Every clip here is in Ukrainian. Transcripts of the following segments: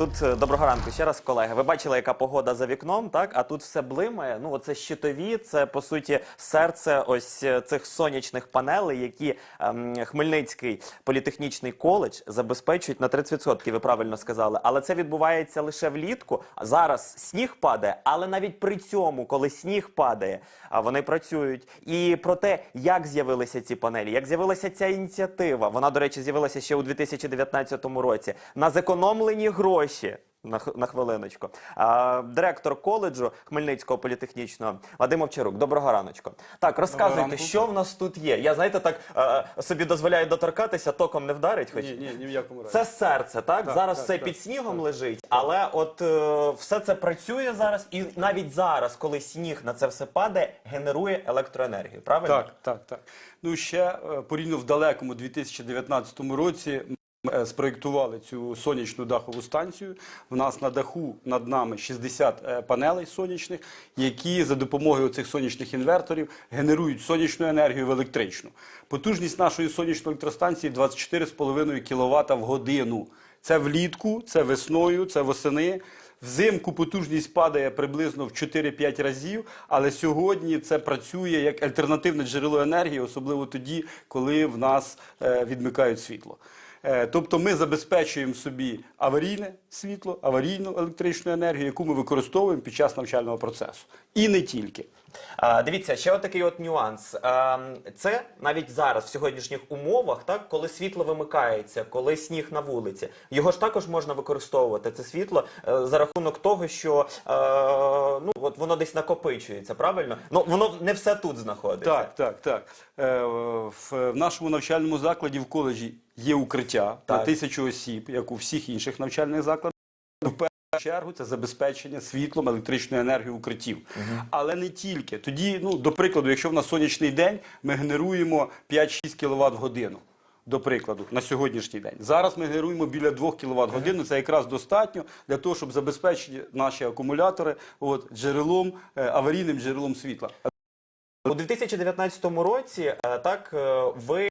Тут е, доброго ранку ще раз, колеги. Ви бачили, яка погода за вікном, так? А тут все блимає. Ну, оце щитові, це по суті серце ось е, цих сонячних панелей, які ем, Хмельницький політехнічний коледж забезпечують на 30%, ви правильно сказали. Але це відбувається лише влітку. А Зараз сніг падає, але навіть при цьому, коли сніг падає, а вони працюють. І про те, як з'явилися ці панелі, як з'явилася ця ініціатива. Вона, до речі, з'явилася ще у 2019 році. На зекономлені гроші. На, х- на хвилиночку. А, директор коледжу Хмельницького політехнічного Вадим Овчарук. Доброго раночку. Так, розказуйте, ранку. що в нас тут є. Я знаєте, так е, собі дозволяю доторкатися, током не вдарить, хоч Ні, ні, ні в якому разі. це серце, так? Так, зараз так, все так, під снігом лежить, але от е, все це працює зараз, і навіть зараз, коли сніг на це все падає, генерує електроенергію. Правильно? Так, так, так. Ну ще е, порівняно в далекому 2019 році е, спроєктували цю сонячну дахову станцію. У нас на даху над нами 60 е, панелей сонячних, які за допомогою цих сонячних інверторів генерують сонячну енергію в електричну. Потужність нашої сонячної електростанції 24,5 кВт в годину. Це влітку, це весною, це восени. Взимку потужність падає приблизно в 4-5 разів, але сьогодні це працює як альтернативне джерело енергії, особливо тоді, коли в нас е, відмикають світло. Е, Тобто ми забезпечуємо собі аварійне світло, аварійну електричну енергію, яку ми використовуємо під час навчального процесу. І не тільки. А, дивіться, ще отакий от нюанс. А, це навіть зараз, в сьогоднішніх умовах, так, коли світло вимикається, коли сніг на вулиці, його ж також можна використовувати це світло е, за рахунок того, що е, ну от воно десь накопичується, правильно? Ну воно не все тут знаходиться. Так, так, так. Е, в нашому навчальному закладі в коледжі є укриття на тисячу осіб, як у всіх інших навчальних закладах. В першу чергу це забезпечення світлом електричної енергії укриттів. Але не тільки. Тоді, ну, до прикладу, якщо в нас сонячний день, ми генеруємо 5-6 кВт в годину. До прикладу, на сьогоднішній день. Зараз ми генеруємо біля 2 кВт годину. Це якраз достатньо для того, щоб забезпечити наші акумулятори от, джерелом, е, аварійним джерелом світла. У 2019 році е, так е, ви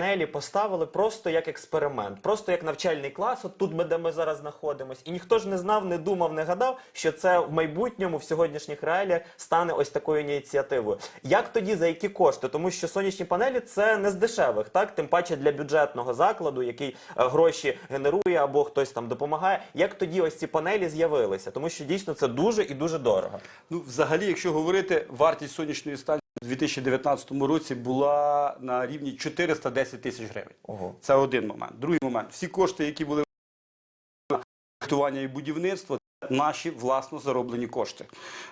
панелі поставили просто як експеримент, просто як навчальний клас. От тут ми, де ми зараз знаходимось, і ніхто ж не знав, не думав, не гадав, що це в майбутньому в сьогоднішніх реаліях стане ось такою ініціативою. Як тоді за які кошти? Тому що сонячні панелі це не з дешевих, так тим паче для бюджетного закладу, який е, гроші генерує або хтось там допомагає. Як тоді ось ці панелі з'явилися? Тому що дійсно це дуже і дуже дорого. Ну, взагалі, якщо говорити, вартість сонячної станції у 2019 році була на рівні 410 тисяч гривень. Ого. Це один момент. Другий момент. Всі кошти, які були на проектування і будівництво, наші власно зароблені кошти.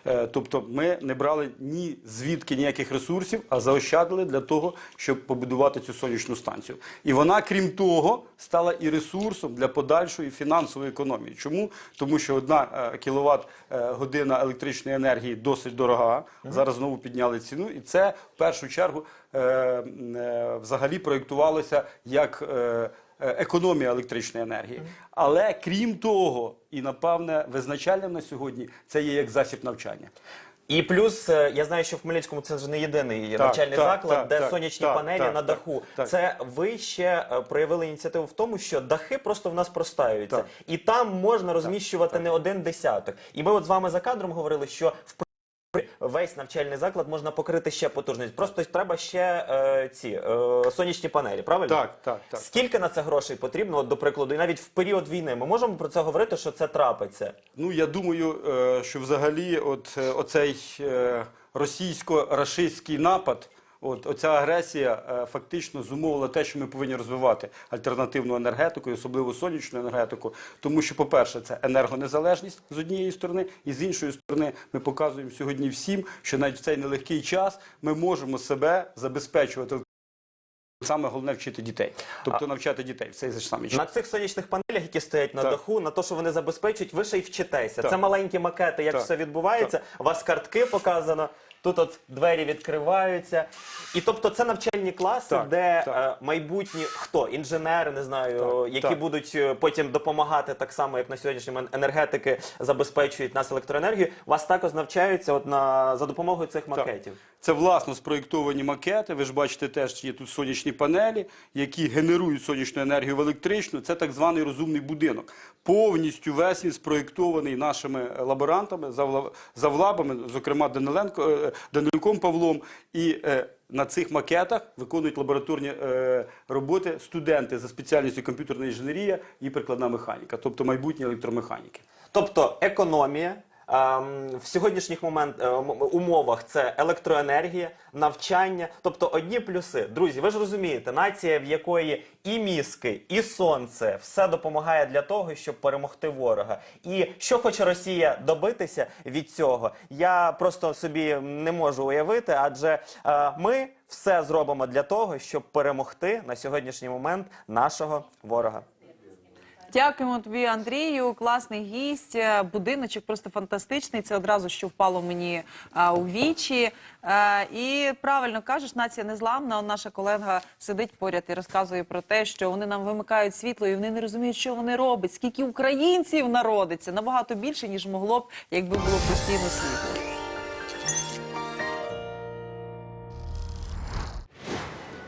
Е, Тобто ми не брали ні звідки ніяких ресурсів, а заощадили для того, щоб побудувати цю сонячну станцію. І вона, крім того, стала і ресурсом для подальшої фінансової економії. Чому? Тому що одна кіловат година електричної енергії досить дорога. Зараз знову підняли ціну, і це в першу чергу е, е, взагалі проєктувалося як. Е, Економія електричної енергії, але крім того, і напевне визначальним на сьогодні це є як засіб навчання. І плюс е, я знаю, що в Хмельницькому це вже не єдиний Так, навчальний так, заклад, так, де так, сонячні так, панелі так, на даху. так. Це ви ще е, проявили ініціативу в тому, що дахи просто в нас простаються, Так. і там можна розміщувати не один десяток. І ми от з вами за кадром говорили, що в весь навчальний заклад можна покрити ще потужність. Просто треба ще е, ці е, сонячні панелі, правильно? Так, так, так. Скільки на це грошей потрібно, от, до прикладу, і навіть в період війни ми можемо про це говорити, що це трапиться. Ну я думаю, е, що взагалі, от е, оцей е, російсько-рашистський напад. От оця агресія е, фактично зумовила те, що ми повинні розвивати альтернативну енергетику, і особливо сонячну енергетику. Тому що, по-перше, це енергонезалежність з однієї сторони, і з іншої сторони, ми показуємо сьогодні всім, що навіть в цей нелегкий час ми можемо себе забезпечувати. Саме головне вчити дітей, тобто навчати дітей в цей же самий час. На цих сонячних панелях, які стоять на Так. даху, на те, що вони забезпечують, ви ще й вчитеся. Так. Це маленькі макети, як Так. все відбувається. У вас картки показано. Тут от двері відкриваються. І тобто це навчальні класи, Так, де так. е, майбутні хто інженери, не знаю, Так, які так. будуть е, потім допомагати так само, як на сьогоднішній момент енергетики забезпечують нас електроенергією. Вас також навчаються от на за допомогою цих макетів. Це власно спроєктовані макети. Ви ж бачите, теж є тут сонячні панелі, які генерують сонячну енергію в електричну. Це так званий розумний будинок. Повністю весь він спроєктований нашими лаборантами, завла- завлабами, зокрема Даниленко, е, Данилюком Павлом. І е, на цих макетах виконують лабораторні е, роботи студенти за спеціальністю комп'ютерна інженерія і прикладна механіка, тобто майбутні електромеханіки. Тобто економія. Ем, В сьогоднішніх момент е, умовах це електроенергія, навчання, тобто одні плюси. Друзі, ви ж розумієте, нація, в якої і мізки, і сонце все допомагає для того, щоб перемогти ворога. І що хоче Росія добитися від цього, я просто собі не можу уявити, адже е, ми все зробимо для того, щоб перемогти на сьогоднішній момент нашого ворога. Дякуємо тобі, Андрію. Класний гість. Е, Будиночок просто фантастичний. Це одразу що впало мені а, у вічі. Е, і правильно кажеш, нація незламна. Наша колега сидить поряд і розказує про те, що вони нам вимикають світло, і вони не розуміють, що вони роблять. Скільки українців народиться набагато більше, ніж могло б, якби було постійно світло.